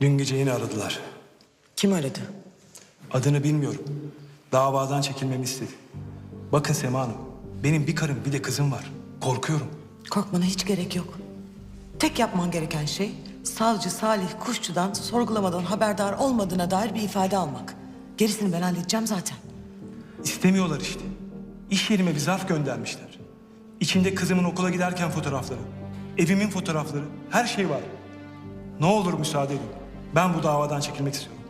Dün gece yine aradılar. Kim aradı? Adını bilmiyorum. Davadan çekilmemi istedi. Bakın Sema Hanım, benim bir karım bir de kızım var. Korkuyorum. Korkmana hiç gerek yok. Tek yapman gereken şey savcı Salih Kuşçu'dan sorgulamadan haberdar olmadığına dair bir ifade almak. Gerisini ben halledeceğim zaten. İstemiyorlar işte. İş yerime bir zarf göndermişler. İçinde kızımın okula giderken fotoğrafları, evimin fotoğrafları, her şey var. Ne olur müsaade edin. Ben bu davadan çekilmek istiyorum.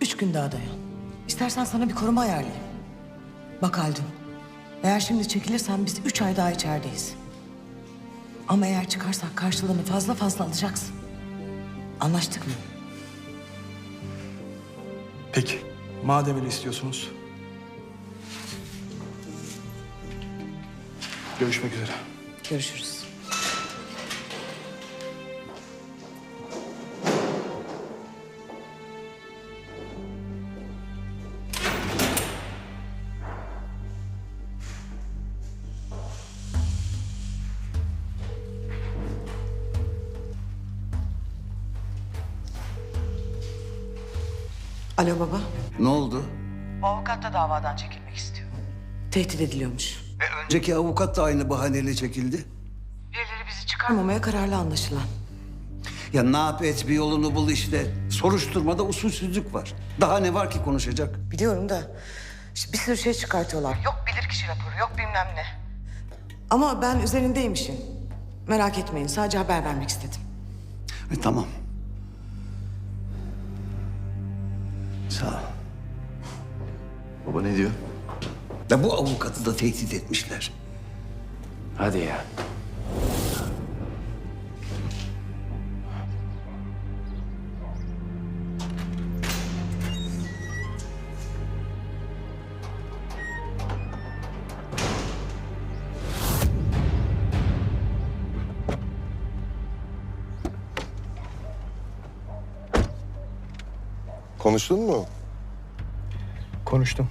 Üç gün daha dayan. İstersen sana bir koruma ayarlayayım. Bak Haldun, eğer şimdi çekilirsen biz üç ay daha içerideyiz. Ama eğer çıkarsak karşılığını fazla fazla alacaksın. Anlaştık mı? Peki, madem öyle istiyorsunuz. Görüşmek üzere. Görüşürüz. Alo baba. Ne oldu? Bu avukat da davadan çekilmek istiyor. Tehdit ediliyormuş. Önceki avukat da aynı bahaneyle çekildi. Birileri bizi çıkarmamaya kararlı anlaşılan. Ya ne yap et bir yolunu bul işte. Soruşturmada usulsüzlük var. Daha ne var ki konuşacak? Biliyorum da işte bir sürü şey çıkartıyorlar. Yok bilirkişi raporu, yok bilmem ne. Ama ben üzerindeyim işin. Merak etmeyin, sadece haber vermek istedim. E, tamam. Baba ne diyor? Ya bu avukatı da tehdit etmişler. Hadi ya. Konuştun mu? Konuştum.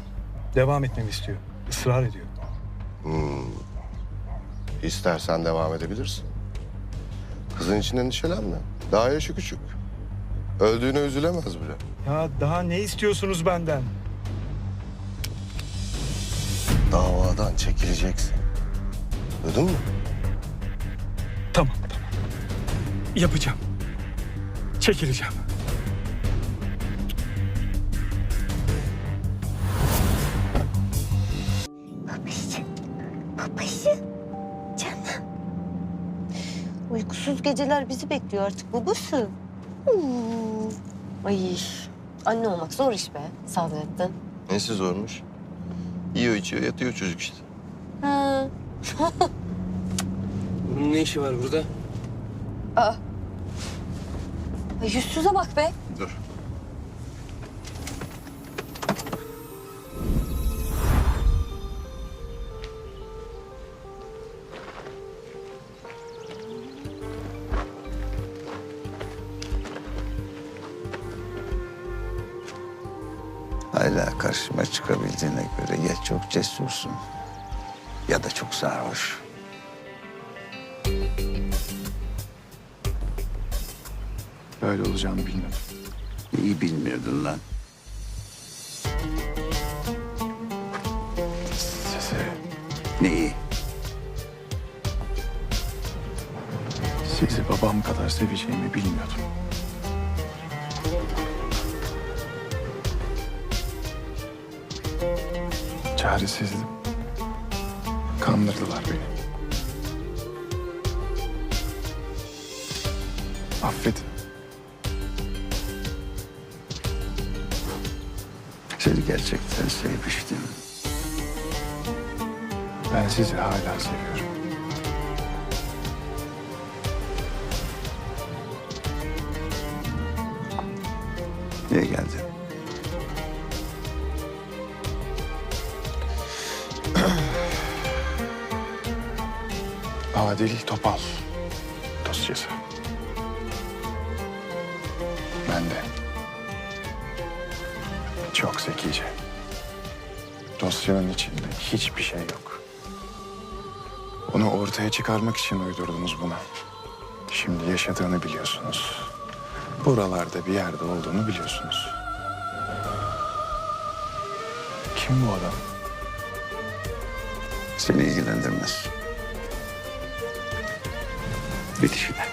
Devam etmemi istiyor. Israr ediyor. İstersen devam edebilirsin. Kızın için endişelenme. Daha yaşı küçük. Öldüğüne üzülemez bile. Ya daha ne istiyorsunuz benden? Davadan çekileceksin. Duydun mu? Tamam, tamam. Yapacağım. Çekileceğim. Uykusuz geceler bizi bekliyor artık babası. Hmm. Ay, anne olmak zor iş be Sadrettin. Nesi zormuş? Yiyor içiyor yatıyor çocuk işte. Ha. Bunun ne işi var burada? Ay, yüzsüze bak be. Dur. Hala karşıma çıkabildiğine göre ya çok cesursun ya da çok sarhoş. Böyle olacağını bilmiyordum. İyi bilmiyordun lan. Sizi, Neyi? sizi babam kadar seveceğimi bilmiyordum. Çaresizdim. Kandırdılar beni. Affedin. Seni gerçekten sevmiştim. Ben sizi hala seviyorum. Niye geldin? Adil Topal dosyası. Ben de. Çok zekice. Dosyanın içinde hiçbir şey yok. Onu ortaya çıkarmak için uydurdunuz bunu. Şimdi yaşadığını biliyorsunuz. Buralarda bir yerde olduğunu biliyorsunuz. Kim bu adam? Seni ilgilendirmez. Bitişine.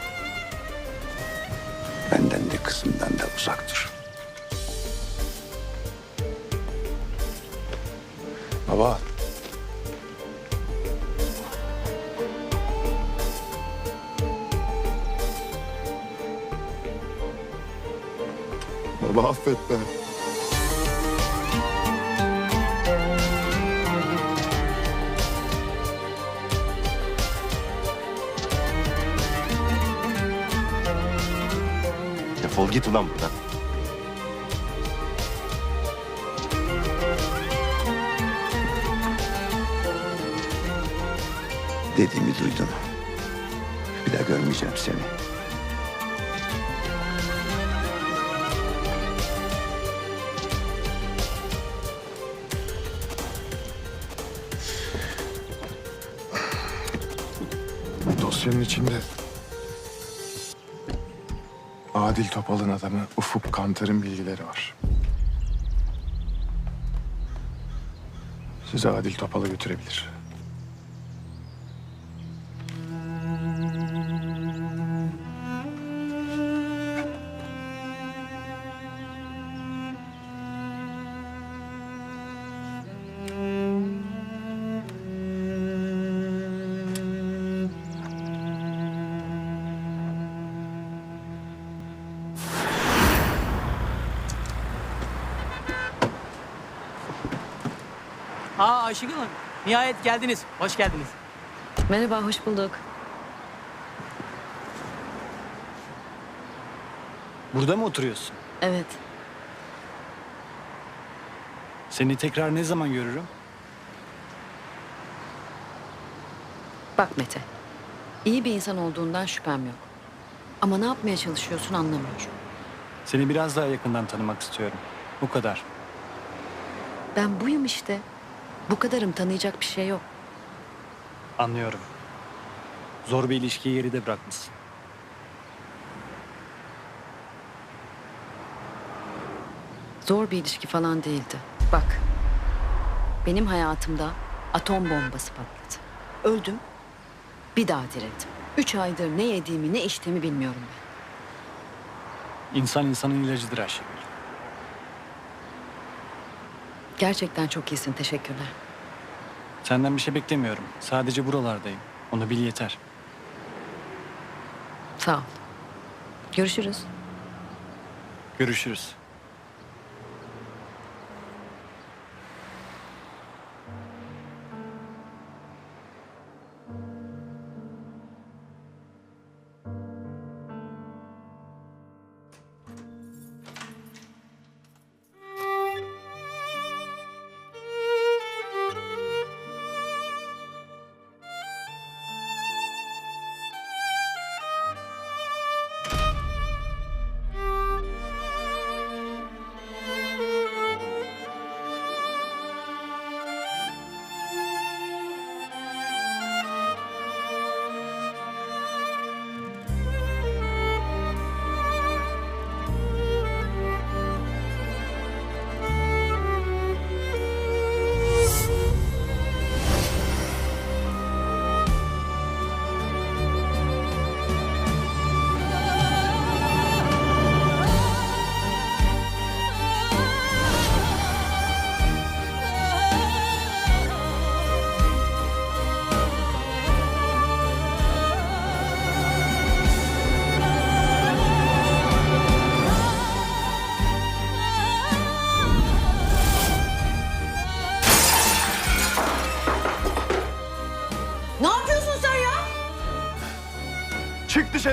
Benden de kızımdan da uzaktır. Baba. Baba affet be. Defol git ulan buradan. Dediğimi duydun. Bir daha görmeyeceğim seni. Dosyanın içinde Adil Topal'ın adamı Ufuk Kantar'ın bilgileri var. Sizi Adil Topal'a götürebilir. Ayşegül Hanım. Nihayet geldiniz. Hoş geldiniz. Merhaba, hoş bulduk. Burada mı oturuyorsun? Evet, Seni tekrar ne zaman görürüm? bak Mete. İyi bir insan olduğundan şüphem yok. Ama ne yapmaya çalışıyorsun anlamıyorum. Seni biraz daha yakından tanımak istiyorum. Bu kadar. Ben buyum işte. Bu kadarım tanıyacak bir şey yok. Anlıyorum. Zor bir ilişkiyi geride bırakmışsın. Zor bir ilişki falan değildi. Bak. Benim hayatımda atom bombası patladı. Öldüm. Bir daha dirildim. Üç aydır ne yediğimi ne içtiğimi bilmiyorum ben. İnsan insanın ilacıdır Ayşegül. Gerçekten çok iyisin. Teşekkürler. Senden bir şey beklemiyorum. Sadece buralardayım. Onu bil yeter. Sağ ol. Görüşürüz. Görüşürüz.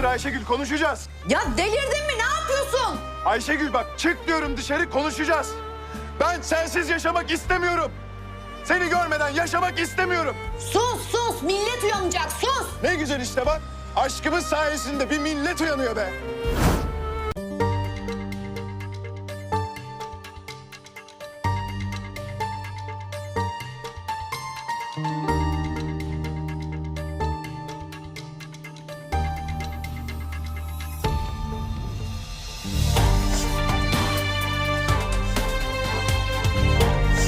Ayşegül konuşacağız. Ya delirdin mi? Ne yapıyorsun? Ayşegül bak çık diyorum dışarı konuşacağız. Ben sensiz yaşamak istemiyorum. Seni görmeden yaşamak istemiyorum. Sus sus millet uyanacak sus. Ne güzel işte bak. Aşkımız sayesinde bir millet uyanıyor be.